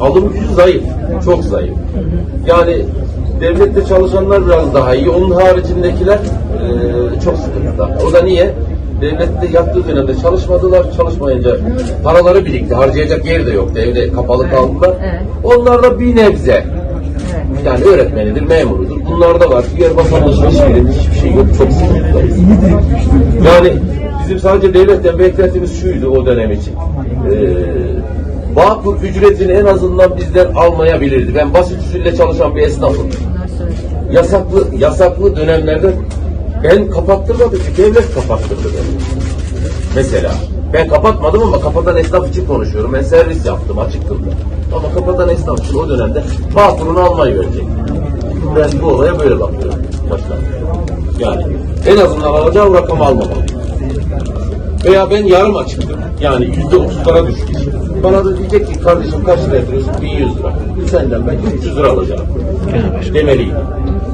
Alım gücü zayıf, çok zayıf. Yani devlette çalışanlar biraz daha iyi, onun haricindekiler eee, çok sıkıntıda. O da niye? Devlette yattığı dönemde çalışmadılar, çalışmayınca paraları birikti, harcayacak yer de yoktu, evde kapalı kaldılar. Onlar da bir nebze, yani öğretmenidir, memurudur. Bunlar da var. Diğer vatandaşın hiçbiri, hiçbir şey yok, çok sıkıntılıyız. Yani bizim sadece devletten beklentimiz şuydu o dönem için. Ee, Bağkur ücretini en azından bizden almayabilirdi. Ben basit usulle çalışan bir esnafım. Yasaklı yasaklı dönemlerde ben kapattırmadım ki devlet kapattırdı beni. Mesela ben kapatmadım ama kapatan esnaf için konuşuyorum. Ben servis yaptım açıktım da. Ama kapatan esnaf için o dönemde Bağkur'unu almayı verecek. Ben bu olaya böyle bakıyorum. Başkan. Yani en azından alacağım rakamı almamalı. Veya ben yarım açıktım. Yani yüzde otuzlara düşmüş. Bana da diyecek ki kardeşim kaç lira yapıyorsun? 1100 lira. Senden ben 300 lira alacağım. Demeliyim.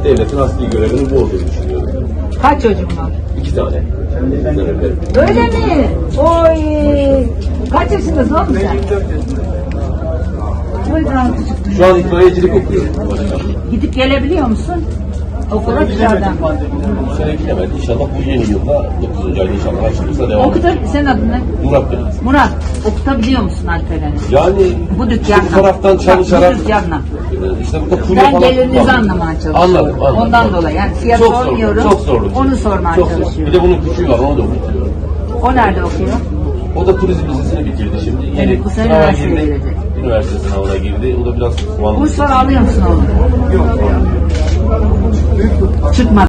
Devletin asli görevinin bu olduğunu düşünüyorum. Kaç çocuğun var? İki tane. Öyle mi? Oy. Kaç yaşındasın oğlum sen? Buyurun. Şu an itfaiyecilik okuyorum. Gidip gelebiliyor musun? Okula dışarıdan. Bu sene gidemedi. İnşallah bu yeni yılda 9. ayda inşallah açılırsa devam Okutur, edecek. senin adın ne? Murat Deniz. Murat, okutabiliyor musun Alperen'i? Yani Bu dükkanla. bu taraftan çalışarak Bu dükkanla. e, işte burada kurye Ben falan gelirinizi anlamaya çalışıyorum. Anladım, anladım. Ondan dolayı. Yani fiyat Çok zorlu, sormuyorum. Çok zorlu. Onu sormaya Çok zorlu. çalışıyorum. Bir de bunun küçüğü var, onu da okutuyorum. O nerede okuyor? O da turizm lisesini bitirdi şimdi. Yeni Evet, bu sene sınava üniversiteye girdi. girecek. Üniversite sınavına girdi. O da biraz puanlı. Burs falan alıyor musun oğlum? trước mặt